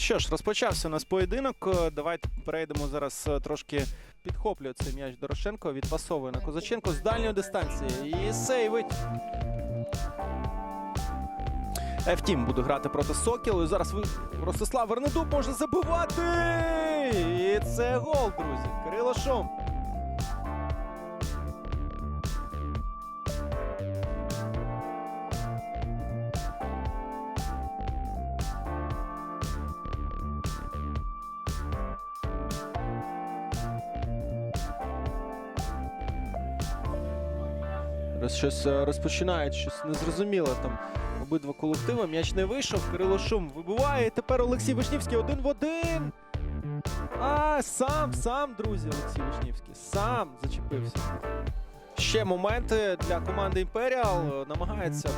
Що ж, розпочався у нас поєдинок. Е, Давайте перейдемо зараз е, трошки підхоплює цей м'яч Дорошенко, відпасовує на Козаченко з дальньої дистанції і сейвить. Втім, буде грати проти Сокілу. І зараз Ростислав Вернедуб може забивати. І це гол, друзі. Кирило Шум. Щось е, розпочинають, щось незрозуміле там. Обидва колективи. М'яч не вийшов. Кирило Шум вибиває. І тепер Олексій Вишнівський один в один. А, сам, сам, друзі, Олексій Вишнівський. Сам зачепився. Ще моменти для команди Імперіал. Намагається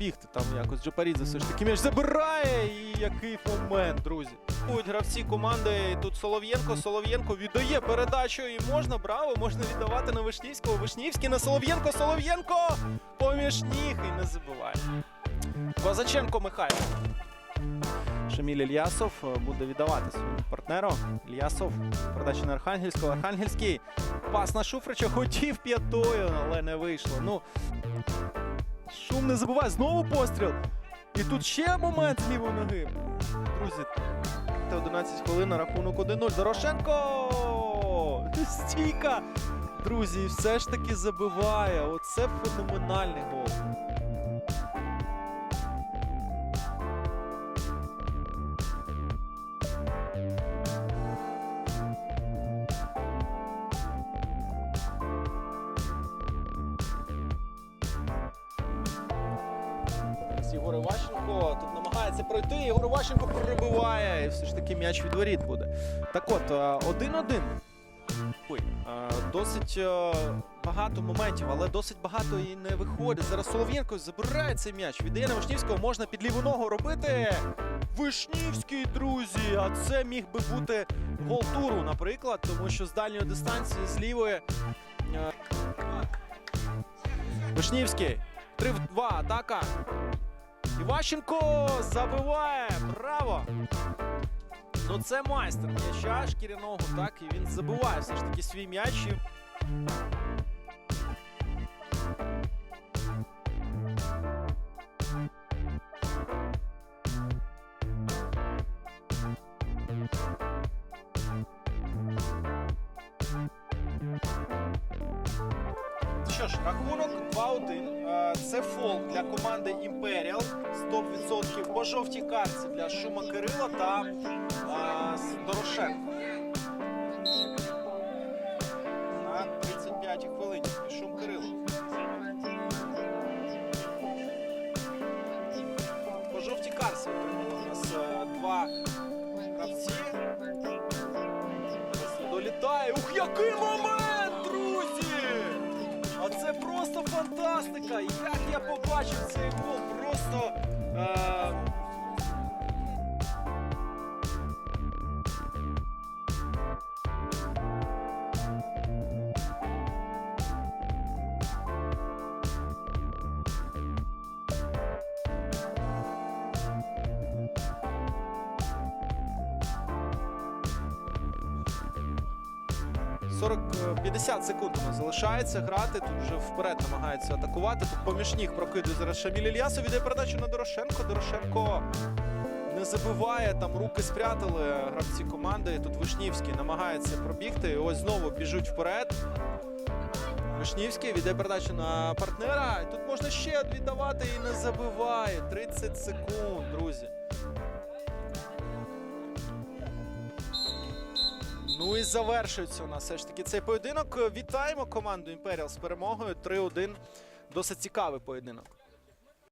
пробігти там якось. Джапарідзе все ж таки м'яч забирає. І який момент, друзі. Будуть гравці команди. Тут Солов'єнко. Солов'єнко віддає передачу. І можна, браво, можна віддавати на Вишнівського. Вишнівський на Солов'єнко. Солов'єнко поміж ніг і не забиває. Козаченко Михайло. Шаміль Ільясов е, буде віддавати своєму партнеру. Ільясов. Передача на Архангельського. Архангельський. Пас на Шуфрича. Хотів п'ятою, але не вийшло. Ну, Шум не забуває. Знову постріл. І тут ще момент лівої ноги. Друзі, це 11 хвилин на рахунок 1-0. Дорошенко! Стійка! Друзі, все ж таки забиває. Оце феноменальний гол. Зараз Єгор Іващенко тут намагається пройти. Єгор Іващенко пробиває. І все ж таки м'яч від воріт буде. Так от, е, 1-1. Ой, е, досить е, багато моментів, але досить багато і не виходить. Зараз Солов'єнко забирає цей м'яч. Віддає на Вишнівського, можна під ліву ногу робити. Вишнівський, друзі! А це міг би бути гол туру, наприклад, тому що з дальньої дистанції, з е, Вишнівський. 3-2 атака. Іващенко забиває. Браво! Ну це майстер м'яча шкіряного, так, і він забиває все ж таки свій м'яч. Що ж, рахунок 2-1. Е, Це фол для команди Імперіал. 100% по жовтій картці для Шума Кирила та е, Дорошенко. На 35-й хвилині Шум Кирило. По жовтій отримали у нас е, два гравці. Долітає. Ух, який момент, це просто фантастика! Як я побачив цей гол, просто. 40-50 е, секунд у нас залишається грати. Тут вже вперед намагається атакувати. Тут поміж ніг прокидує зараз Шаміль Ільясов. Іде передачу на Дорошенко. Дорошенко не забиває, там руки спрятали гравці команди. Тут Вишнівський намагається пробігти. Ось знову біжуть вперед. Вишнівський віддає передачу на партнера. Тут можна ще віддавати і не забиває. 30 секунд, друзі. Ну і завершується у нас все ж таки цей поєдинок. Вітаємо команду Імперіал з перемогою 3-1. Досить цікавий поєдинок.